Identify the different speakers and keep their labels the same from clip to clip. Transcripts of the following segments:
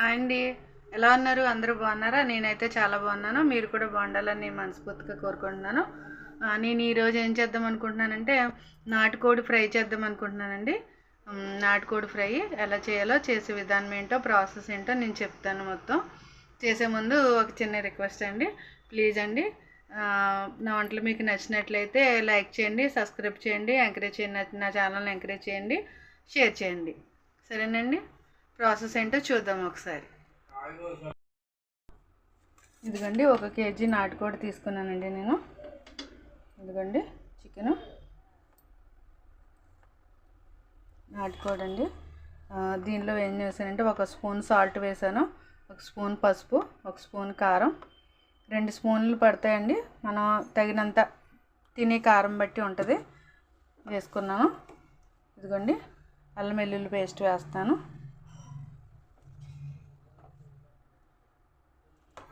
Speaker 1: Hi అండి. ఎలా ఉన్నారు? అందరూ బాగున్నారా? నేనైతే చాలా బాగున్నాను. మీరు కూడా బాగుండాలని నేను మనస్ఫూర్తిగా కోరుకుంటున్నాను. నేను ఈరోజు ఏం చేద్దాం అనుకుంటున్నానంటే నాటుకోడి ఫ్రై చేద్దాం అనుకుంటున్నానండి. నాటుకోడి ఫ్రై ఎలా చేయాలో చేసే విధానం ఏంటో ప్రాసెస్ ఏంటో నేను చెప్తాను మొత్తం. చేసే ముందు ఒక చిన్న రిక్వెస్ట్ అండి. ప్లీజ్ అండి నా వంటలు మీకు నచ్చినట్లయితే లైక్ చేయండి సబ్స్క్రైబ్ చేయండి ఎంకరేజ్ చేయండి నా- నా ఛానల్ని ఎంకరేజ్ చేయండి షేర్ చేయండి. సరేనండి? ప్రాసెస్ ఏంటో చూద్దాం ఒకసారి. ఇదిగోండి ఒక కేజీ నాటుకోడి తీసుకున్నానండి నేను. ఇదిగండి చికెను. నాటుకోడి అండి దీనిలో ఏం చేశానంటే ఒక స్పూన్ సాల్ట్ వేసాను ఒక స్పూన్ పసుపు ఒక స్పూన్ కారం. రెండు స్పూన్లు పడతాయండి. మనం తగినంత తినే కారం బట్టి ఉంటుంది. వేసుకున్నాను. ఇదిగోండి అల్లం వెల్లుల్లి పేస్ట్ వేస్తాను.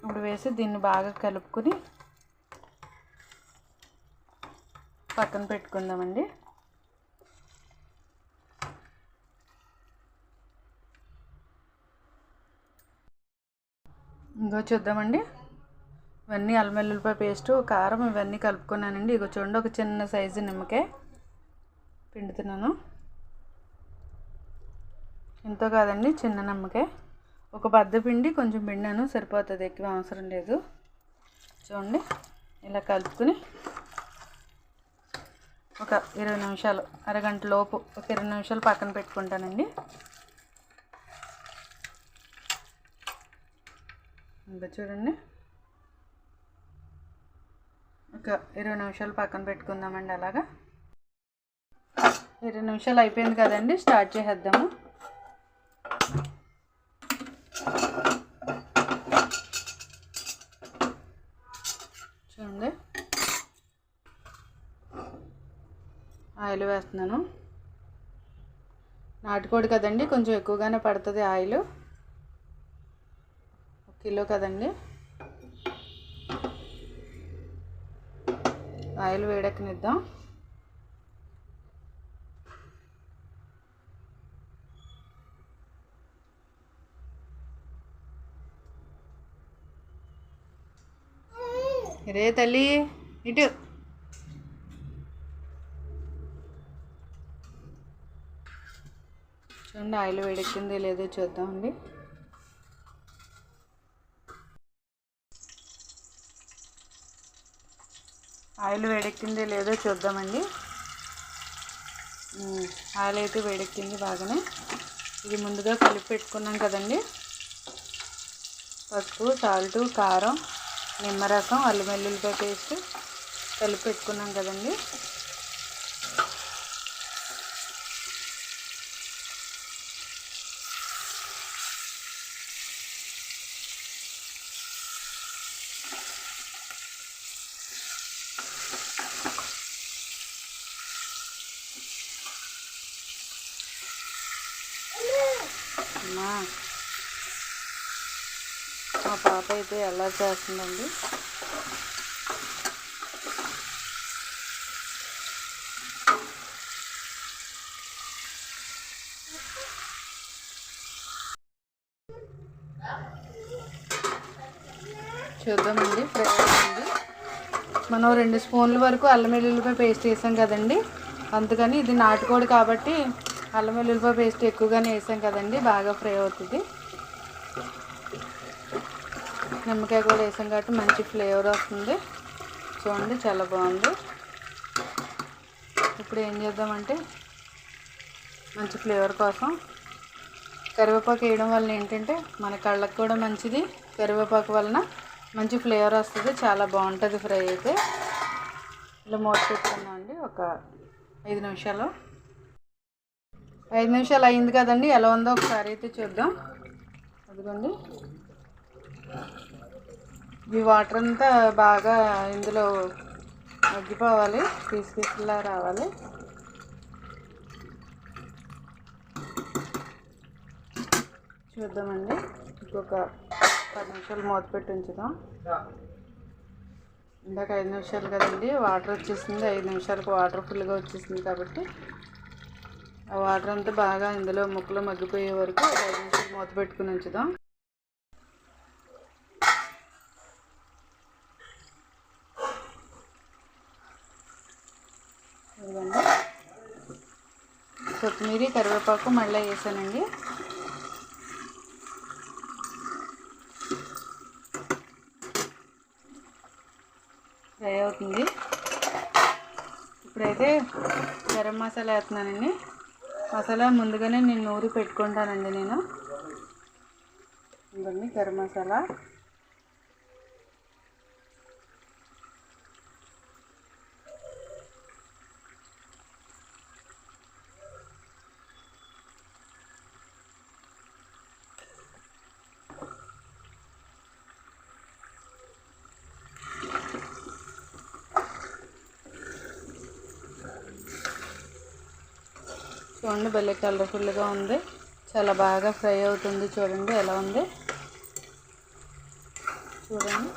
Speaker 1: ఇప్పుడు వేసి దీన్ని బాగా కలుపుకొని పక్కన పెట్టుకుందామండి. ఇంకో చూద్దామండి. ఇవన్నీ అల్లం వెల్లుల్లిపాయ పేస్టు కారం ఇవన్నీ కలుపుకున్నానండి. ఇగో చూడండి ఒక చిన్న సైజు నిమ్మకాయ పిండుతున్నాను. ఎంతో కాదండి చిన్న నిమ్మకాయ. ఒక బద్ద పిండి కొంచెం పిండాను సరిపోతుంది ఎక్కువ అవసరం లేదు. చూడండి ఇలా కలుపుకుని ఒక ఇరవై నిమిషాలు అరగంట లోపు ఒక ఇరవై నిమిషాలు పక్కన పెట్టుకుంటానండి. ఇంకా చూడండి. ఒక ఇరవై నిమిషాలు పక్కన పెట్టుకుందామండి అలాగా. ఇరవై నిమిషాలు అయిపోయింది కదండి స్టార్ట్ చేసేద్దాము. చూడండి. ఆయిల్ వేస్తున్నాను. నాటుకోడి కదండి కొంచెం ఎక్కువగానే పడుతుంది ఆయిల్. ఒక కిలో కదండి. ఆయిల్ వేడెక్కనిద్దాం. రే తల్లి ఇటు. చూడండి ఆయిల్ వేడెక్కిందే లేదో చూద్దామండి ఆయిల్ వేడెక్కింది లేదో చూద్దామండి ఆయిల్ అయితే వేడెక్కింది బాగానే. ఇది ముందుగా కలిపి పెట్టుకున్నాం కదండి. పసుపు సాల్టు కారం. నిమ్మరసం అల్లం వెల్లుల్లిపాయ పేస్ట్ కలిపి పెట్టుకున్నాం కదండి. అమ్మా. మా పాప అయితే ఎలా చేస్తుందండి? చూద్దామండి ఫ్రై మనం రెండు స్పూన్ల వరకు అల్లం వెల్లుల్లిపాయ పేస్ట్ వేసాం కదండి. అందుకని ఇది నాటుకోడి కాబట్టి అల్లం వెల్లుల్లిపాయ పేస్ట్ ఎక్కువగానే వేసాం కదండి బాగా ఫ్రై అవుతుంది. నిమ్మకాయ కూడా వేసాం కాబట్టి మంచి ఫ్లేవర్ వస్తుంది. చూడండి చాలా బాగుంది. ఇప్పుడు ఏం చేద్దామంటే మంచి ఫ్లేవర్ కోసం కరివేపాకు వేయడం వల్ల ఏంటంటే మన కళ్ళకు కూడా మంచిది. కరివేపాకు వలన మంచి ఫ్లేవర్ వస్తుంది. చాలా బాగుంటుంది ఫ్రై అయితే. ఇలా మూత పెట్టుకున్నాం అండి. ఒక ఐదు నిమిషాలు. ఐదు నిమిషాలు అయింది కదండి. ఎలా ఉందో ఒకసారి అయితే చూద్దాం. అదిగోండి. ఈ వాటర్ అంతా బాగా ఇందులో మగ్గిపోవాలి పీసు పీసులా రావాలి. చూద్దామండి ఇంకొక పది నిమిషాలు మూత పెట్టి ఉంచుదాం. ఇందాక ఐదు నిమిషాలు కదండి వాటర్ వచ్చేసింది. ఐదు నిమిషాలకు వాటర్ ఫుల్గా వచ్చేసింది కాబట్టి ఆ వాటర్ అంతా బాగా ఇందులో ముక్కలు మగ్గిపోయే వరకు ఐదు నిమిషాలు మూత పెట్టుకుని ఉంచుదాం. కొత్తిమీర కరివేపాకు మళ్ళీ వేసానండి. ఫ్రై అవుతుంది. ఇప్పుడైతే గరం మసాలా వేస్తున్నానండి. మసాలా ముందుగానే నేను నూరి పెట్టుకుంటానండి నేను. ఇవన్నీ గరం మసాలా. చూడండి భలే కలర్ఫుల్గా ఉంది. చాలా బాగా ఫ్రై అవుతుంది చూడండి ఎలా ఉంది? చూడండి.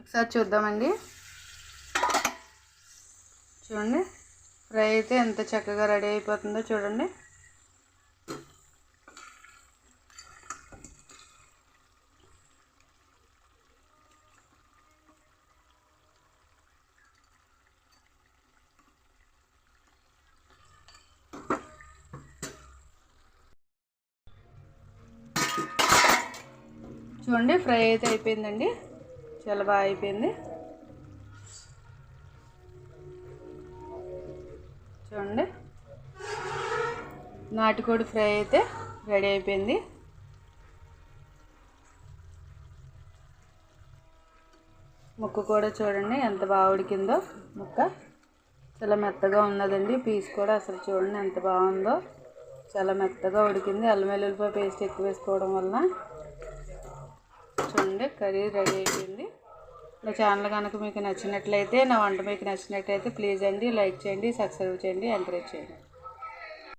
Speaker 1: ఒకసారి చూద్దామండి. చూడండి ఫ్రై అయితే ఎంత చక్కగా రెడీ అయిపోతుందో చూడండి. చూడండి ఫ్రై అయితే అయిపోయిందండి. చాలా బాగా అయిపోయింది. చూడండి. నాటుకోడి ఫ్రై అయితే రెడీ అయిపోయింది. ముక్క కూడా చూడండి ఎంత బాగా ఉడికిందో ముక్క. చాలా మెత్తగా ఉన్నదండి. పీస్ కూడా అసలు చూడండి ఎంత బాగుందో. చాలా మెత్తగా ఉడికింది. అల్లం వెల్లుల్లిపాయ పేస్ట్ ఎక్కువ వేసుకోవడం వలన. చూడండి కర్రీ రెడీ అయిపోయింది. నా ఛానల్ కనుక మీకు నచ్చినట్లయితే నా వంట మీకు నచ్చినట్లయితే ప్లీజ్ అండి లైక్ చేయండి సబ్స్క్రైబ్ చేయండి ఎంకరేజ్ చేయండి.